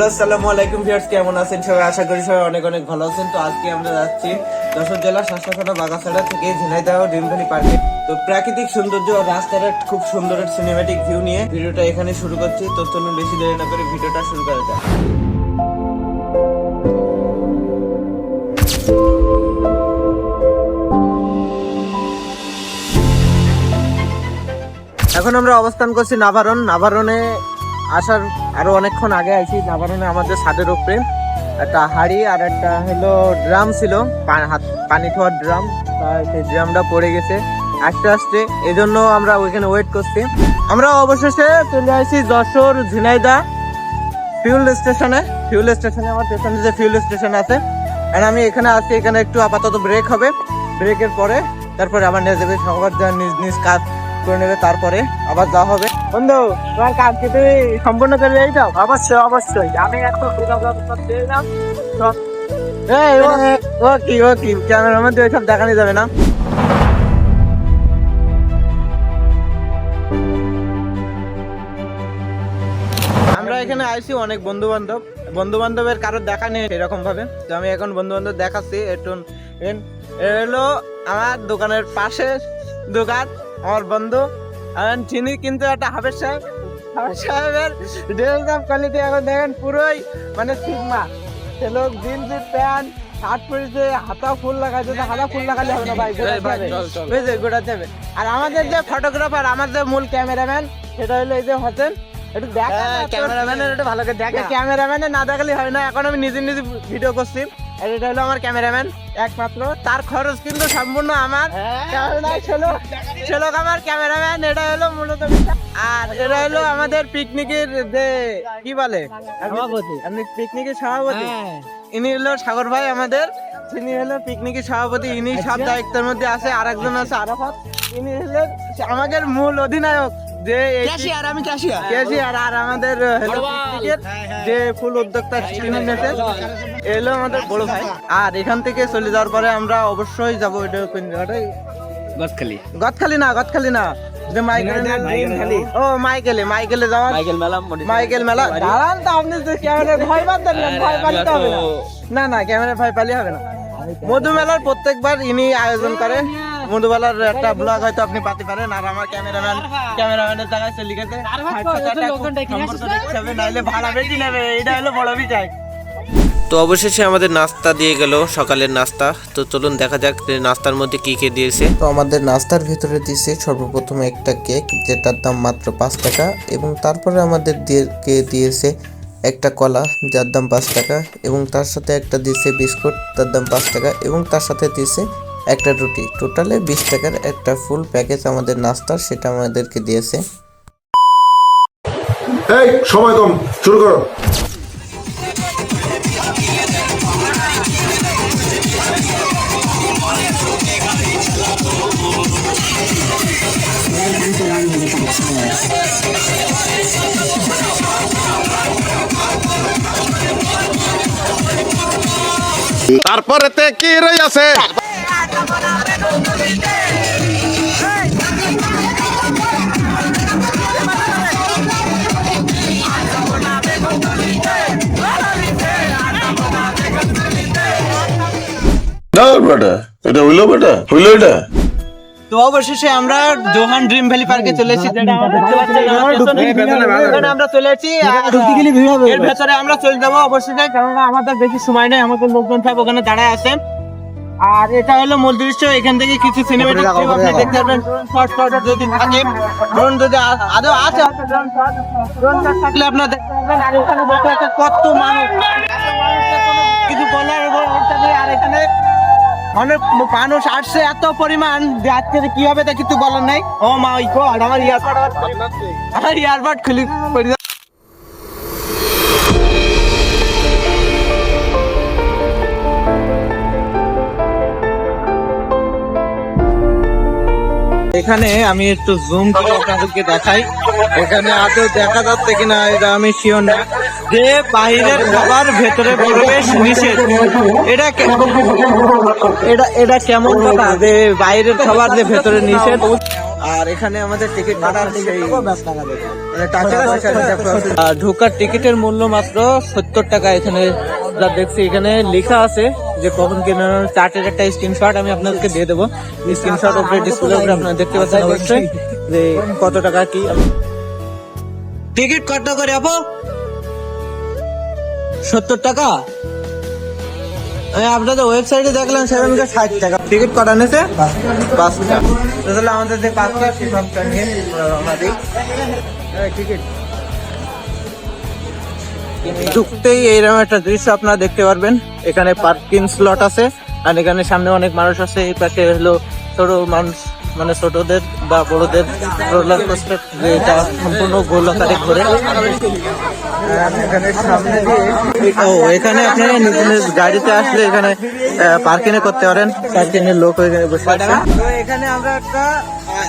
Hello, আসসালামু আলাইকুম viewers কেমন আছেন? সবাই আশা করি সবাই অনেক অনেক ভালো আছেন। তো আজকে আমরা যাচ্ছি যশোর জেলা শাসনাখানা বাগাছাড়া থেকে ঝিনাইদহ ড্রিম ভ্যালি পার্কে। তো প্রাকৃতিক সৌন্দর্য ও রাস্তার খুব সুন্দর সিনেমেটিক ভিউ নিয়ে ভিডিওটা এখানে শুরু করছি। তো চলুন বেশি দেরি না করে ভিডিওটা শুরু করা যাক। এখন আমরা অবস্থান করছি নাভারন নাভারনে আসার আরও অনেকক্ষণ আগে আইছি নাভারনে আমাদের ছাদের উপরে। একটা হাড়ি আর একটা হলো ড্রাম ছিল পানি খাওয়ার ড্রাম। সেই ড্রামটা পড়ে গেছে। আস্তে আস্তে এই জন্য আমরা ওইখানে ওয়েট করছি। আমরা অবশেষে চলে আসি যশোর ঝিনাইদা ফিউল স্টেশনে ফিউল স্টেশনে আমার স্টেশনে যে ফিউল স্টেশন আছে। আর আমি এখানে আছি, এখানে একটু আপাতত ব্রেক হবে। ব্রেকের পরে, তারপরে আবার নিয়ে যাবে। সবার নিজ নিজ কাজ। করে নেবে, তারপরে আবার যাওয়া হবে। বন্ধু, তোমার কাজ কি তুমি সম্পূর্ণ করে এইটাও অবশ্যই অবশ্যই। আমি ও কি ও কি? ক্যামেরার মধ্যে ওইসব দেখানো যাবে না। আমরা এখানে আইছি অনেক বন্ধু বান্ধব বন্ধু বান্ধবের কারোর দেখা নেই এরকম ভাবে তো আমি এখন বন্ধু বান্ধব দেখাচ্ছি। একটু হলো আমার দোকানের পাশে দোকান। আমার বন্ধু তিনি কিন্তু একটা হাফেজ সাহেব। হাফেজ সাহেবের ড্রেস অফ কোয়ালিটি এখন দেখেন পুরোই মানে সিগমা সে লোক জিন্স প্যান্ট শার্ট পরেছে হাতা ফুল লাগাইছে হাতা ফুল লাগালে হবে না ভাই। বুঝলে গোটাতে হবে আর আমাদের যে ফটোগ্রাফার আমাদের মূল ক্যামেরাম্যান সেটা হলো এই যে হোসেন। একটু দেখা ক্যামেরাম্যানের একটু ভালো করে দেখা। ক্যামেরাম্যানের না দেখালে হয় না। এখন আমি নিজে নিজে ভিডিও করছি। এটা হলো আমার ক্যামেরাম্যান একমাত্র। তার খরচ কিন্তু সম্পূর্ণ আমার। ক্যামেরাম্যান ছিল ছিল আমার ক্যামেরাম্যান এটা হলো মূলত আর এটা হলো আমাদের পিকনিকের যে কি বলে? সভাপতি। আপনি পিকনিকের সভাপতি। হ্যাঁ। ইনি হলো সাগর ভাই আমাদের। তিনি হলো পিকনিকের সভাপতি। ইনি সব দায়িত্বের মধ্যে আছে আর একজন আছে আরাফাত। ইনি হলেন আমাদের মূল অধিনায়ক। যে ক্যাশিয়ার আমি ক্যাশিয়ার। ক্যাশিয়ার আর আমাদের যে ফুল উদ্যোক্তা এলো আমাদের বড় ভাই। আর এখান থেকে চলে যাওয়ার পরে আমরা অবশ্যই যাব এটা কোন জায়গাটাই গদখালি। গদখালি না গদখালি না। যে ও মাইকেলে মাইকেলে যাওয়ার মাইকেল মেলা মাইকেল মেলা। দাঁড়ান তো আপনি যে ক্যামেরা ভয় বাদ দেন না, ভয় পালিতে হবে না। না না ক্যামেরা ভয় পালি হবে না। মধু মেলার প্রত্যেকবার ইনি আয়োজন করে। মধু মেলার একটা ব্লগ হয়তো আপনি পাতে পারেন আর আমার ক্যামেরাম্যান ক্যামেরাম্যানের জায়গায় চলে গেছে নাইলে ভাড়া বেশি নেবে এটা হলো বড় বিষয়। তো অবশেষে আমাদের নাস্তা দিয়ে গেল সকালের নাস্তা। তো চলুন দেখা যাক নাস্তার মধ্যে কি কি দিয়েছে। তো আমাদের নাস্তার ভিতরে দিয়েছে সর্বপ্রথম একটা কেক যেটার দাম মাত্র পাঁচ টাকা এবং তারপরে আমাদেরকে দিয়েছে একটা কলা যার দাম পাঁচ টাকা এবং তার সাথে একটা দিয়েছে বিস্কুট তার দাম পাঁচ টাকা এবং তার সাথে দিয়েছে একটা রুটি। টোটালে বিশ টাকার একটা ফুল প্যাকেজ আমাদের নাস্তার সেটা আমাদেরকে দিয়েছে। এই সময় কম শুরু করো। তারপরে তে কি রই আছে? বেটা এটা হইল বেটা হইল এটা তো অবশেষে আমরা জোহান ড্রিম ভ্যালি পার্কে চলে এসেছি আমরা চলে এসেছি আর এর ভেতরে আমরা চলে যাব অবশ্যই কেননা আমাদের বেশি সময় নেই আমাদের লোকজন সব ওখানে দাঁড়ায় আছেন আর এটা হলো মূল দৃশ্য এখান থেকে কিছু সিনেমেটিক আপনি দেখতে পারবেন শর্ট শর্ট যদি থাকে ড্রোন যদি আদৌ আছে ড্রোন থাকলে আপনারা দেখতে পারবেন আর এখানে বসে আছে কত মানুষ কিছু বলার আর এখানে অনেক মানুষ আসছে, এত পরিমাণ। যে আজকে কি হবে তা কিছু বলার নাই। ও মা, ওই গড আমার ইয়ারবাড আমার ইয়ারবাড খুলি এখানে আমি একটু জুম করে আপনাদেরকে দেখাই। এখানে আদৌ দেখা যাচ্ছে কিনা এটা আমি শিওর না। যে বাইরের খাবার ভেতরে প্রবেশ নিষেধ, এটা এটা এটা কেমন কথা? যে বাইরের খাবার যে ভেতরে নিষেধ। আর এখানে আমাদের টিকিট কাটার সেই মানে ঢোকার টিকিটের মূল্য মাত্র সত্তর টাকা। এখানে যা দেখছি, এখানে লেখা আছে যে কখন কেনার চার্টের একটা স্ক্রিনশট আমি আপনাদেরকে দিয়ে দেবো। স্ক্রিনশট উপরে ডিসপ্লে উপরে আপনারা দেখতে পাচ্ছেন অবশ্যই যে কত টাকা কি টিকিট কত করে আপু? সত্তর টাকা? আমি আপনাদের ওয়েবসাইটে দেখলাম সেভেন কে ষাট টাকা। টিকিট কটা নিয়েছে? পাঁচটা তাহলে আমাদের যে পাঁচটা সেই পাঁচটা নিয়ে আমাদের টিকিট। ঢুকতেই এইরকম একটা দৃশ্য আপনারা দেখতে পারবেন। এখানে পার্কিং স্লট আছে আর এখানে সামনে অনেক মানুষ আছে। এই পাশে হলো ছোট মানুষ মানে ছোটদের বা বড়দের রোলার কোস্টার যেটা সম্পূর্ণ গোল ঘুরে। ও, এখানে আপনারা নিজ নিজ গাড়িতে আসলে এখানে পার্কিং করতে পারেন। পার্কিং এর লোক এখানে বসে আছে। এখানে আমরা একটা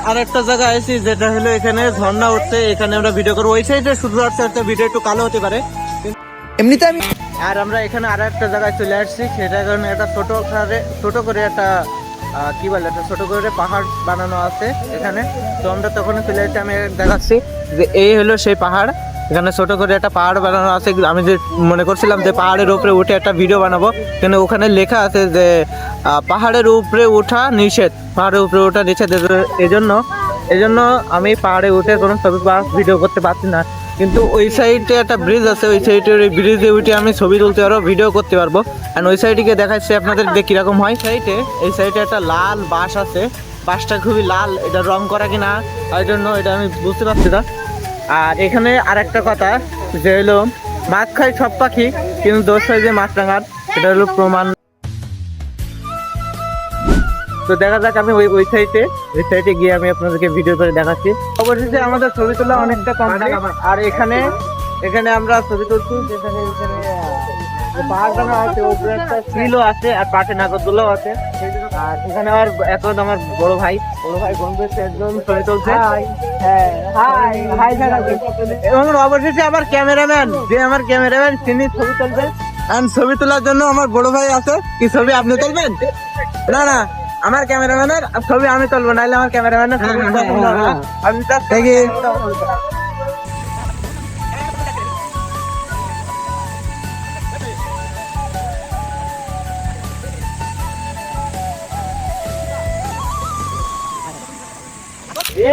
আর একটা জায়গা আছি যেটা হলো এখানে ঝর্ণা উঠছে। এখানে আমরা ভিডিও করব। ওই সাইডে আসছে একটা ভিডিও একটু কালো হতে পারে। এমনিতে আমি আর আমরা এখানে আর একটা জায়গায় চলে আসছি, সেটা কারণে একটা ছোট ছোট করে একটা কি বলে, একটা ছোট করে পাহাড় বানানো আছে এখানে। তো আমরা তখন চলে আসছি, আমি দেখাচ্ছি যে এই হলো সেই পাহাড়। এখানে ছোট করে একটা পাহাড় বানানো আছে, আমি যে মনে করছিলাম যে পাহাড়ের উপরে উঠে একটা ভিডিও বানাবো। কিন্তু ওখানে লেখা আছে যে পাহাড়ের উপরে ওঠা নিষেধ। পাহাড়ের উপরে ওঠা নিষেধ। এজ- এজন্য এজন্য আমি পাহাড়ে উঠে কোনো ছবি বা ভিডিও করতে পারছি না। কিন্তু ওই সাইডে একটা ব্রিজ আছে, ওই সাইডের ওই ব্রিজে উঠে আমি ছবি তুলতে পারব ভিডিও করতে পারব। আর ওই সাইডে গিয়ে দেখাচ্ছে আপনাদের যে কীরকম হয়। সাইডে, এই সাইডে একটা লাল বাস আছে। বাসটা খুবই লাল, এটা রং করা কিনা, ওই জন্য এটা আমি বুঝতে পারছি না। আর এখানে আর একটা কথা, যে হলো মাছ খায় সব পাখি, কিন্তু দোষ হয় যে মাছ রাঙার, এটা হলো প্রমাণ। তো দেখা যাক আমি ওই ওই সাইডে ওই সাইডে গিয়ে আমি আপনাদেরকে ভিডিও করে দেখাচ্ছি। অবশেষে আমাদের ছবি তোলা অনেকটা কম আর এখানে এখানে আমরা ছবি তুলছি যেখানে এখানে পাহাড় আছে উপরে একটা আছে আর পাশে নাগরদোলাও আছে। আর এখানে আমার এখন আমার বড় ভাই বড় ভাই বন্ধু হচ্ছে একজন ছবি তুলছে। হ্যাঁ এবং অবশেষে আমার ক্যামেরাম্যান যে আমার ক্যামেরাম্যান তিনি ছবি তুলবেন আর ছবি তোলার জন্য আমার বড় ভাই আছে। কি ছবি আপনি তুলবেন? না না। আমার ক্যামেরাম্যানের ছবি আমি তুলবো নাহলে আমার ক্যামেরাম্যানের হবে না। আমি তার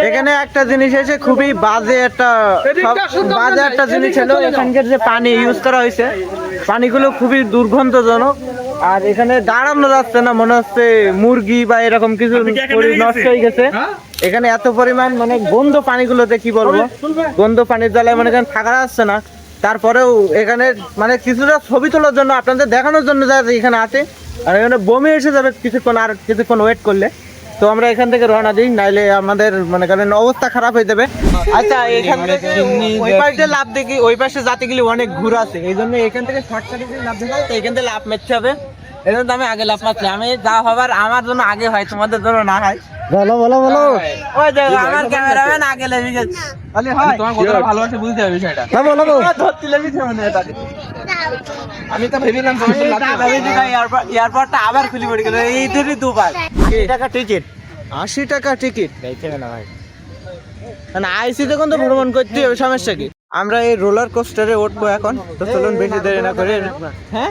এখানে একটা জিনিস এসে খুবই বাজে একটা সব- বাজে একটা জিনিস হলো এখানকার যে পানি ইউজ করা হয়েছে পানিগুলো খুবই দুর্গন্ধজনক। আর এখানে দাঁড়ানো যাচ্ছে না মনে হচ্ছে মুরগি বা এরকম কিছু নষ্ট হয়ে গেছে। এখানে এত পরিমাণ মানে গন্ধ পানিগুলোতে কি বলব? গন্ধ পানির জ্বালায় মানে এখানে থাকা যাচ্ছে না। তারপরেও এখানে মানে কিছুটা ছবি তোলার জন্য আপনাদের দেখানোর জন্য যা এখানে আছে। আর এখানে বমি এসে যাবে কিছুক্ষণ আর কিছুক্ষণ ওয়েট করলে। তো আমরা এখান থেকে রওনা দিই নাইলে আমাদের মনে করেন অবস্থা খারাপ হয়ে যাবে। আচ্ছা এখান থেকে ওই পাশে লাভ দেখি ওই পাশে যাতে গেলে অনেক ঘুর আছে এই জন্য এখান থেকে শর্টকাটে লাভ দেখা তো এখান থেকে লাভ মেরতে হবে। এই জন্য আমি আগে লাভ মারছি আমি যা হবার আমার জন্য আগে হয় তোমাদের জন্য না হয়। বলো বলো বলো। ওই দেখো আমার ক্যামেরাম্যান আগে লেগে গেছে। হয় তোমার কতটা ভালোবাসে বুঝতে হবে বিষয়টা। বলো বলো। ধরতে লেগেছে মানে এটা আমি তো ভেবেলাম এয়ারপোর্টটা আবার খুলে পড়ে গেল এই ধরে দুবার আশি টাকা টিকিট আশি টাকা টিকিট না আইসি তখন তো ভ্রমণ করতে হবে সমস্যা কি? আমরা এই রোলার কোস্টারে উঠবো এখন। তো চলুন বেশি দেরি না করে। হ্যাঁ?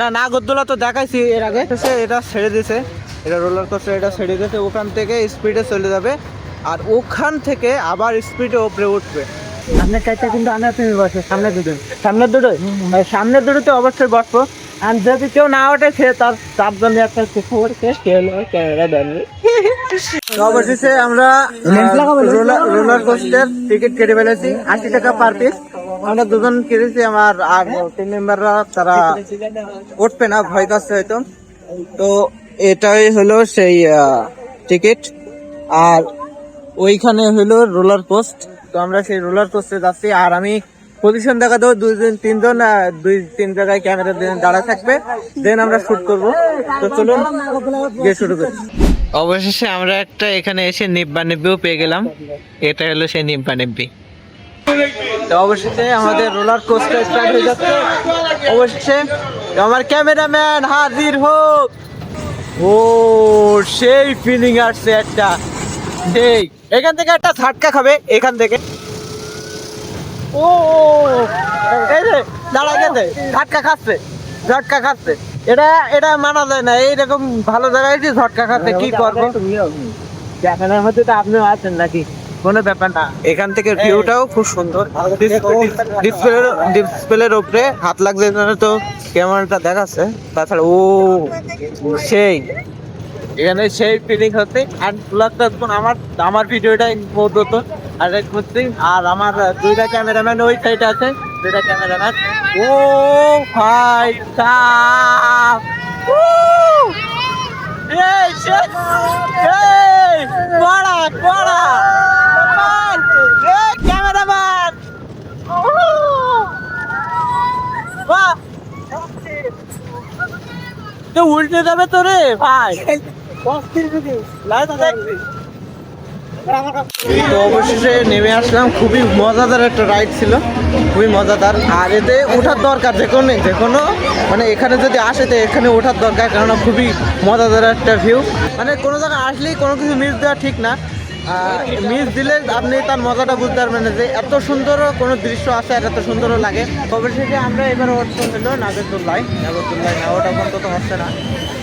না নাগরদোলা তো দেখাইছি এর আগে। এটা ছেড়ে দিছে। এটা রোলার কোস্টার এটা ছেড়ে দিয়েছে ওখান থেকে স্পিডে চলে যাবে। আর ওখান থেকে আবার স্পিডে উপরে উঠবে। সামনের চারটা কিন্তু আনা তুমি বসে সামনে দুটো। সামনের দুটো? সামনের দুটোতে অবশ্যই বসবো। আর যদি কেউ না ওঠে সে তার চার জন্য একটা পড়ছে সে হলো ক্যামেরা দেননি অবশেষে আমরা রোলার কোস্টার টিকিট কেটে ফেলেছি। আশি টাকা পার পিস আমরা দুজন কেটেছি আমার আর টিম মেম্বাররা তারা উঠবে না ভয় কাছে হয়তো। তো এটাই হলো সেই টিকিট আর ওইখানে হলো রোলার কোস্ট তো আমরা সেই রোলার কোস্টে যাচ্ছি। আর আমি পজিশন দেখা দেবো দুইজন তিনজন দুই তিন জায়গায় ক্যামেরা দাঁড়া থাকবে। দেন আমরা শুট করব। তো চলুন গিয়ে শুরু করি। অবশেষে আমরা একটা এখানে এসে নিব্বা নিব্বিও পেয়ে গেলাম। এটা হলো সেই নিব্বা নিব্বি। তো অবশেষে আমাদের রোলার কোস্টার স্টার্ট হয়ে যাচ্ছে। অবশেষে আমার ক্যামেরাম্যান হাজির হোক। ও সেই ফিলিং আসছে একটা। সেই এখান থেকে একটা ঝাটকা খাবে এখান থেকে। ও এই যে দাঁড়া গেছে ঝাটকা খাচ্ছে ঝটকা খাচ্ছে। এটা এটা মানা যায় না এইরকম ভালো জায়গায় যে ঝটকা খাচ্ছে কি করব? দেখানোর মধ্যে তো আপনিও আছেন নাকি? কোনো ব্যাপার না। এখান থেকে ভিউটাও খুব সুন্দর। ডিসপ্লের ডিসপ্লের উপরে হাত লাগছে তো ক্যামেরাটা দেখাচ্ছে। তাছাড়া ও সেই। এখানে সেই ফিলিং হচ্ছে। আর ব্লগটা আমার আমার ভিডিওটা মূলত আর এক করছি আর আমার দুইটা ক্যামেরাম্যান ওই সাইডে আছে। দুইটা ক্যামেরাম্যান ও ভাই সাহ এই সে এই বড়া বড়া! ক্যামেরাম্যান বাহ! তো উল্টে যাবে তো রে ভাই? তো অবশেষে নেমে আসলাম। খুবই মজাদার একটা রাইড ছিল। খুবই মজাদার। আর এতে ওঠার দরকার যে কোনো যে কোনো মানে এখানে যদি আসে তো এখানে ওঠার দরকার, কেননা খুবই মজাদার একটা ভিউ মানে কোনো জায়গায় আসলেই কোনো কিছু মিস দেওয়া ঠিক না। মিস দিলে আপনি তার মজাটা বুঝতে পারবেন যে এত সুন্দর কোনো দৃশ্য আছে আর এত সুন্দরও লাগে। অবশেষে আমরা এবার ওঠতে হলো নাগরদোল্লায় নাগরদোল্লায় না ওটা তো হচ্ছে না।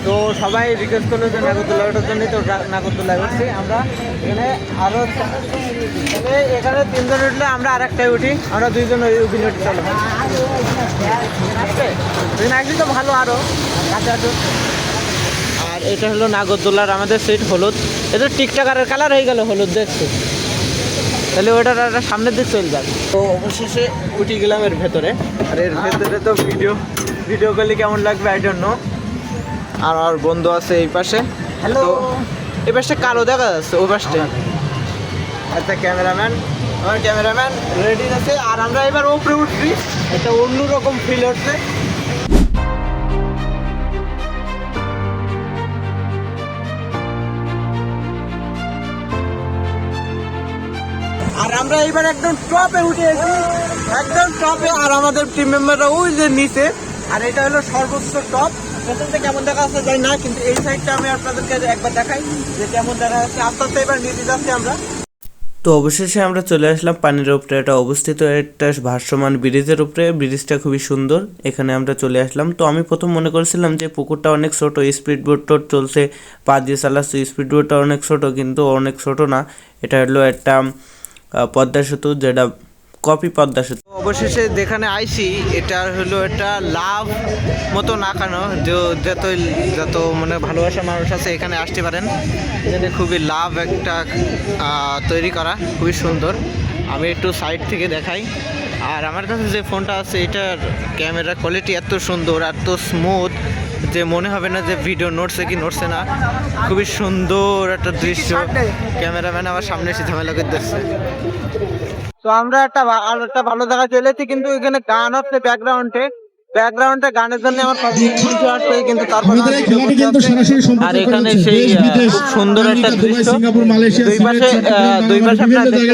তো সবাই রিকোয়েস্ট করল যে নাগরদোল্লা ওঠার জন্যই তো নাগরদোল্লায় উঠছি। আমরা এখানে আরও এখানে তিনজন উঠলে আমরা আর একটাই উঠি। আমরা দুইজন ওই উঠি চলো। এখানে আসলে তো ভালো আরও কাছে আসো আর এটা হলো নাগরদোলার আমাদের সিট হলুদ। এটা টিকটাকারের কালার হয়ে গেল হলুদ দেখছ? তাহলে ওটার একটা সামনের দিক চলে যাবে। তো অবশেষে উঠে গেলাম এর ভেতরে। আর এর ভেতরে তো ভিডিও ভিডিও করলে কেমন লাগবে আই ডোন্ট নো আর আমার বন্ধু আছে এই পাশে। হ্যালো এই পাশে কালো দেখা যাচ্ছে ওই পাশে। আচ্ছা ক্যামেরাম্যান আমার ক্যামেরাম্যান রেডি আছে। আর আমরা এবার উপরে উঠছি একটা অন্যরকম ফিল হচ্ছে। এবার একদম টপে উঠে এসেছি। একদম টপে আর আমাদের টিম মেম্বাররা ওই যে নিচে। আর এটা হলো সর্বোচ্চ টপ প্রথম থেকে কেমন দেখা যাচ্ছে জানি না, কিন্তু এই সাইডটা আমি আপনাদেরকে একবার দেখাই যে কেমন দেখা যাচ্ছে। আস্তে আস্তে এবার নিচে যাচ্ছি আমরা। তো অবশেষে আমরা চলে আসলাম পানির উপরে। এটা অবস্থিত একটা ভাসমান ব্রিজের উপরে। ব্রিজটা খুবই সুন্দর। এখানে আমরা চলে আসলাম। তো আমি প্রথম মনে করেছিলাম যে পুকুরটা অনেক ছোট। স্পিড বোট চলছে। পা দিয়ে চালাচ্ছে। স্পিড বোটটা অনেক ছোট, কিন্তু অনেক ছোট না। এটা হলো একটা পদ্মা সেতু, যেটা কপি পদ্মা সেতু। অবশেষে যেখানে আইসি এটা হলো একটা লাভ মতো নাকানো যে যত যত মানে ভালোবাসা মানুষ আছে এখানে আসতে পারেন। এখানে খুবই লাভ একটা তৈরি করা, খুবই সুন্দর। আমি একটু সাইড থেকে দেখাই। আর আমার কাছে যে ফোনটা আছে, এটার ক্যামেরা কোয়ালিটি এত সুন্দর, এত স্মুথ যে মনে হবে না যে ভিডিও নড়ছে কি নড়ছে না, খুবই সুন্দর একটা দৃশ্য। ক্যামেরাম্যান আমার সামনে এসে ঝামেলা করতেছে তো আমরা একটা আর একটা ভালো জায়গায় চলেছি কিন্তু এখানে গান হচ্ছে ব্যাকগ্রাউন্ডে ব্যাকগ্রাউন্ডে গানের জন্য আমার কিন্তু তারপর আর এখানে সেই খুব সুন্দর একটা দৃশ্য। সিঙ্গাপুর মালয়েশিয়া দুই পাশে দুই পাশে দুই।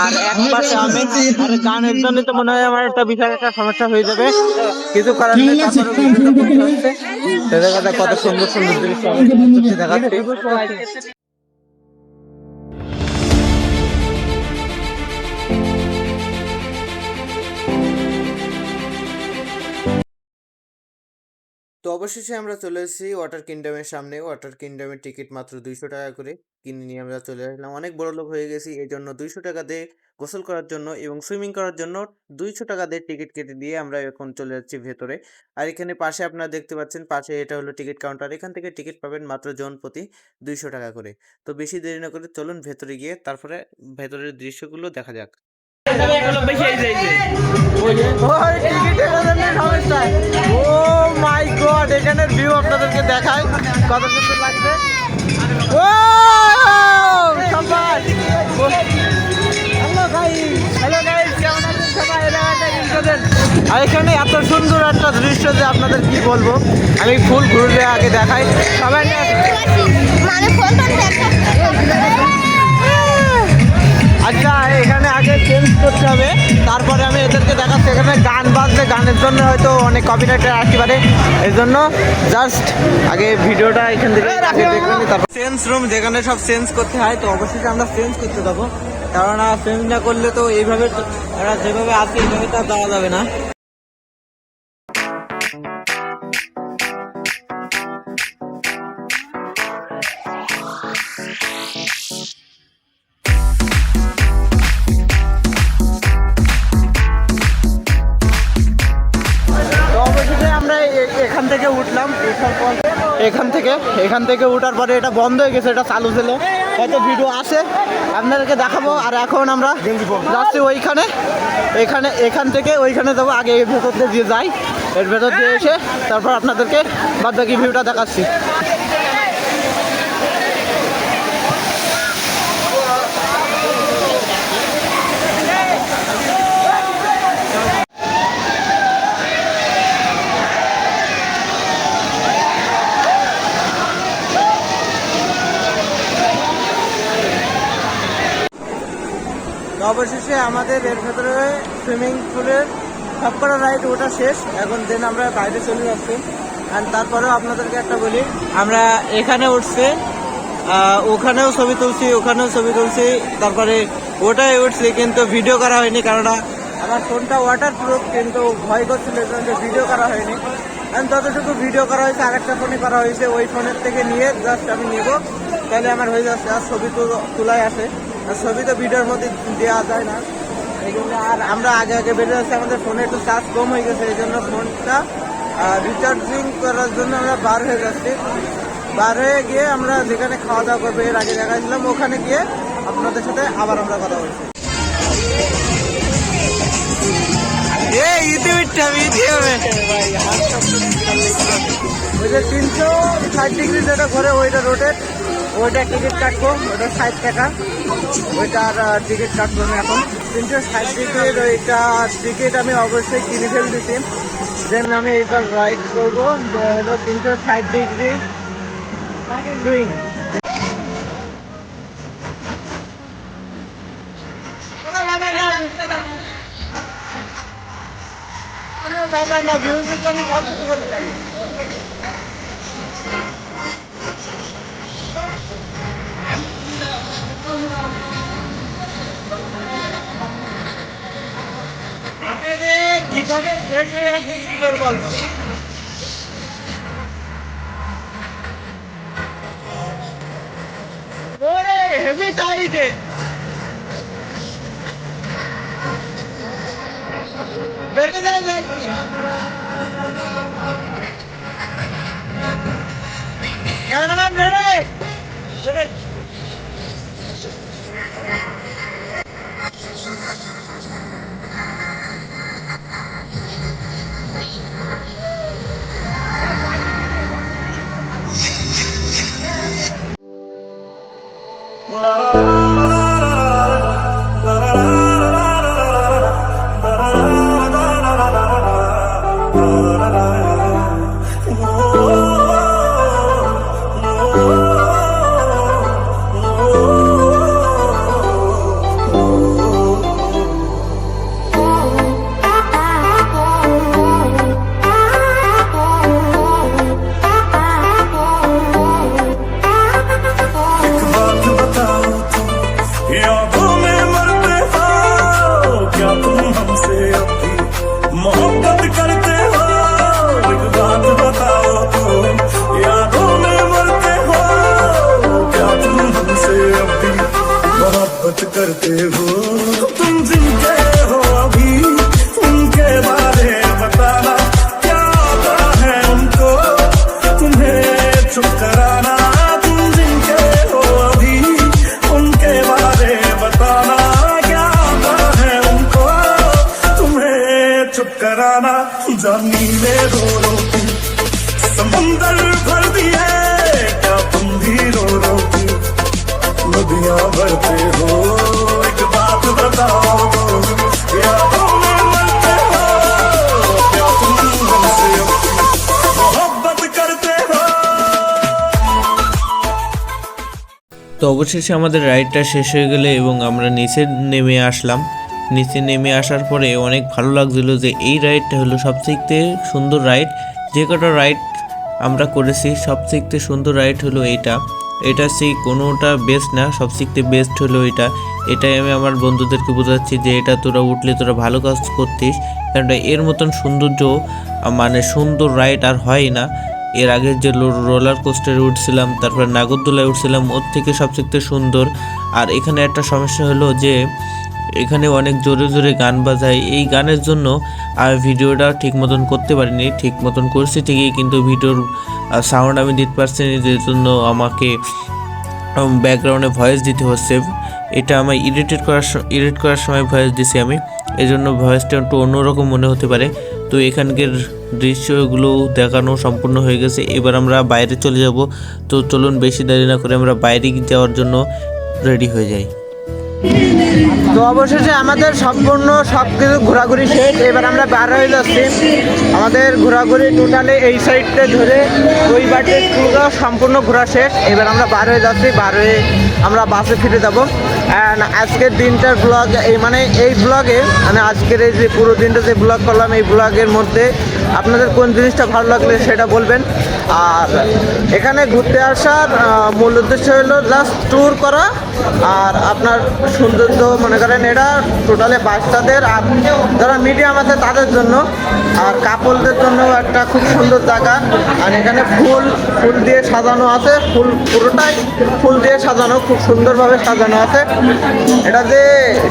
আর এক পাশে আমি আর গানের জন্য তো মনে হয় আমার একটা বিশাল একটা সমস্যা হয়ে যাবে। কিছু কথা কত সুন্দর সুন্দর দৃশ্য। দেখাচ্ছি তো অবশেষে আমরা চলে এসেছি ওয়াটার কিংডমের সামনে। ওয়াটার কিংডমের টিকিট মাত্র দুইশো টাকা করে কিনে নিয়ে আমরা চলে আসলাম। অনেক বড় লোক হয়ে গেছি। এই জন্য দুইশো টাকা দিয়ে গোসল করার জন্য এবং সুইমিং করার জন্য দুইশো টাকা দিয়ে টিকিট কেটে দিয়ে আমরা এখন চলে যাচ্ছি ভেতরে। আর এখানে পাশে আপনারা দেখতে পাচ্ছেন, পাশে এটা হলো টিকিট কাউন্টার। এখান থেকে টিকিট পাবেন মাত্র জন প্রতি দুইশো টাকা করে। তো বেশি দেরি না করে চলুন ভেতরে গিয়ে তারপরে ভেতরের দৃশ্যগুলো দেখা যাক। ও মাই গড এখানের ভিউ আপনাদেরকে দেখাই কত সুন্দর লাগছে। ও সবাই। হ্যালো ভাই হ্যালো গাইস কেমন আছেন সবাই? এটা একটা ইন্টারনেট আর এখানে এত সুন্দর একটা দৃশ্য যে আপনাদের কি বলব? আমি ফুল ঘুরলে আগে দেখাই। সবাই অনেক আসতে পারে এই জন্য জাস্ট আগে ভিডিওটা এখান থেকে তারপর চেঞ্জ রুম যেখানে সব চেঞ্জ করতে হয় তো অবশ্যই আমরা চেঞ্জ করতে যাব। কেননা চেঞ্জ না করলে তো এইভাবে যেভাবে আছে এইভাবে তো দেওয়া যাবে না। এখান থেকে এখান থেকে উঠার পরে এটা বন্ধ হয়ে গেছে, এটা চালু ছিল। হয়তো ভিডিও আছে, আপনাদেরকে দেখাবো। আর এখন আমরা যাচ্ছি ওইখানে। এখানে, এখান থেকে ওইখানে যাব, আগে এর ভেতর দিয়ে যাই। এর ভেতর দিয়ে এসে তারপর আপনাদেরকে বাদ বাকি ভিউটা দেখাচ্ছি। অবশেষে আমাদের এর ভেতরে সুইমিং পুলের সবকটা রাইড ওটা শেষ। এখন দেন আমরা বাইরে চলে যাচ্ছি। আর তারপরেও আপনাদেরকে একটা বলি, আমরা এখানে উঠছি ওখানেও ছবি তুলছি, ওখানেও ছবি তুলছি, তারপরে ওটাই উঠছি কিন্তু ভিডিও করা হয়নি কারণ আমার ফোনটা ওয়াটার প্রুফ কিন্তু ভয় করছিল ভিডিও করা হয়নি। আমি যতটুকু ভিডিও করা হয়েছে, আরেকটা ফোনে করা হয়েছে, ওই ফোনের থেকে নিয়ে জাস্ট আমি নিব। তাহলে আমার হয়ে যাচ্ছে, আর ছবি তো তোলাই আসে। ছবি তো ভিডিওর মধ্যে দেওয়া যায় না। এই জন্য আর আমরা আগে আগে বেরিয়ে যাচ্ছি আমাদের ফোনে একটু চার্জ কম হয়ে গেছে, এই জন্য ফোনটা রিচার্জিং করার জন্য আমরা বার হয়ে যাচ্ছি। বার হয়ে গিয়ে আমরা যেখানে খাওয়া দাওয়া করব, এর আগে দেখাছিলাম ওখানে গিয়ে আপনাদের সাথে আবার আমরা কথা বলছি। যে তিনশো ষাট ডিগ্রি যেটা ঘরে, ওইটা রোটেট ওইটা টিকিট কাটবো, ওইটা ষাট টাকা। ওইটার টিকিট কাটবো আমি এখন। তিনশো ষাট ডিগ্রির ওইটা টিকিট আমি অবশ্যই কিনে ফেলতেছি দেন আমি এইবার রাইড করব তিনশো ষাট ডিগ্রি সুইং হেভি টাইটে বেড়ে যায় ক্যামেরাম্যান বেড়ে বেড়ে Whoa. करते हो তো অবশেষে আমাদের রাইডটা শেষ হয়ে গেলে এবং আমরা নিচে নেমে আসলাম। নিচে নেমে আসার পরে অনেক ভালো লাগছিল যে এই রাইডটা হলো সবথেকে সুন্দর রাইড যে কটা রাইড আমরা করেছি সবথেকে সুন্দর রাইড হলো এইটা এটা সেই কোনোটা বেস্ট না সবথেকে বেস্ট হলো এটা। এটাই আমি আমার বন্ধুদেরকে বোঝাচ্ছি যে এটা তোরা উঠলে তোরা ভালো কাজ করতিস। কারণ এর মতন সৌন্দর্য মানে সুন্দর রাইড আর হয় না। এর আগে যে রোলার কোস্টারে উঠছিলাম, তারপর নাগরদোলায় উঠছিলাম, ওর থেকে সবচেয়ে সুন্দর। আর এখানে একটা সমস্যা হলো যে, এখানে অনেক জোরে জোরে গান বাজায়। এই গানের জন্য আমি ভিডিওটা ঠিক মতন করতে পারিনি, ঠিক মতন করছি ঠিকই, কিন্তু ভিডিওর সাউন্ড আমি দিতে পারছি না, যে জন্য আমাকে ব্যাকগ্রাউন্ডে ভয়েস দিতে হচ্ছে। এটা আমার এডিটেড করার এডিট করার সময় ভয়েস দিছি আমি। এই জন্য ভয়েসটা একটু অন্যরকম মনে হতে পারে। তো এখানকার দৃশ্যগুলো দেখানো সম্পূর্ণ হয়ে গেছে। এবার আমরা বাইরে চলে যাব। তো চলুন বেশি দেরি না করে আমরা বাইরে যাওয়ার জন্য রেডি হয়ে যাই। তো অবশেষে আমাদের সম্পূর্ণ সব কিছু ঘোরাঘুরি শেষ। এবার আমরা বার হয়ে যাচ্ছি। আমাদের ঘোরাঘুরি টোটালে এই সাইডটা ধরে ওই বাটে পুরো সম্পূর্ণ ঘোরা শেষ। এবার আমরা বার হয়ে যাচ্ছি। বার হয়ে আমরা বাসে ফিরে যাব। অ্যান্ড আজকের দিনটার ব্লগ এই মানে এই ব্লগে মানে আজকের এই যে পুরো দিনটা যে ব্লগ করলাম, এই ব্লগের মধ্যে আপনাদের কোন জিনিসটা ভালো লাগলে সেটা বলবেন। আর এখানে ঘুরতে আসার মূল উদ্দেশ্য হলো জাস্ট ট্যুর করা। আর আপনার সৌন্দর্য, মনে করেন এটা টোটালে বাচ্চাদের, আর যারা মিডিয়াম আছে তাদের জন্য। আর কাপলদের জন্য একটা খুব সুন্দর জায়গা। আর এখানে ফুল ফুল দিয়ে সাজানো আছে। ফুল পুরোটাই ফুল দিয়ে সাজানো, খুব সুন্দরভাবে সাজানো আছে। এটা যে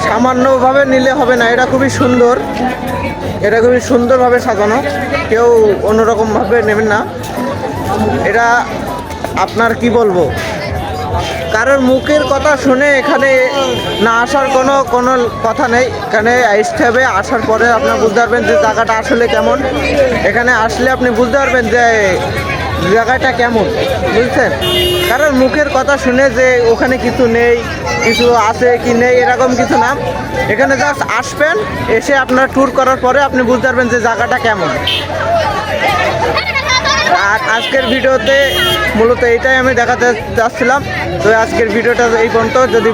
সামান্যভাবে নিলে হবে না, এটা খুবই সুন্দর। এটা খুবই সুন্দরভাবে সাজানো। কেউ অন্যরকমভাবে নেবেন না। এটা আপনার কি বলব? কারোর মুখের কথা শুনে এখানে না আসার কোনো কোনো কথা নেই। এখানে হবে, আসার পরে আপনার বুঝতে পারবেন যে জায়গাটা আসলে কেমন। এখানে আসলে আপনি বুঝতে পারবেন যে জায়গাটা কেমন, বুঝছেন? কারণ মুখের কথা শুনে যে ওখানে কিছু নেই কিছু আছে কি নেই এরকম কিছু না। এখানে জাস্ট আসবেন, এসে আপনার ট্যুর করার পরে আপনি বুঝতে পারবেন যে জায়গাটা কেমন। আর আজকের ভিডিওতে মূলত এইটাই আমি দেখাতে যাচ্ছিলাম। তো আজকের ভিডিওটা এই পর্যন্ত। যদি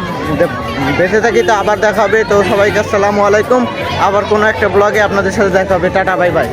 বেঁচে থাকি তো আবার দেখা হবে। তো সবাইকে আসসালামু আলাইকুম। আবার কোনো একটা ব্লগে আপনাদের সাথে দেখা হবে। Tata, bye bye.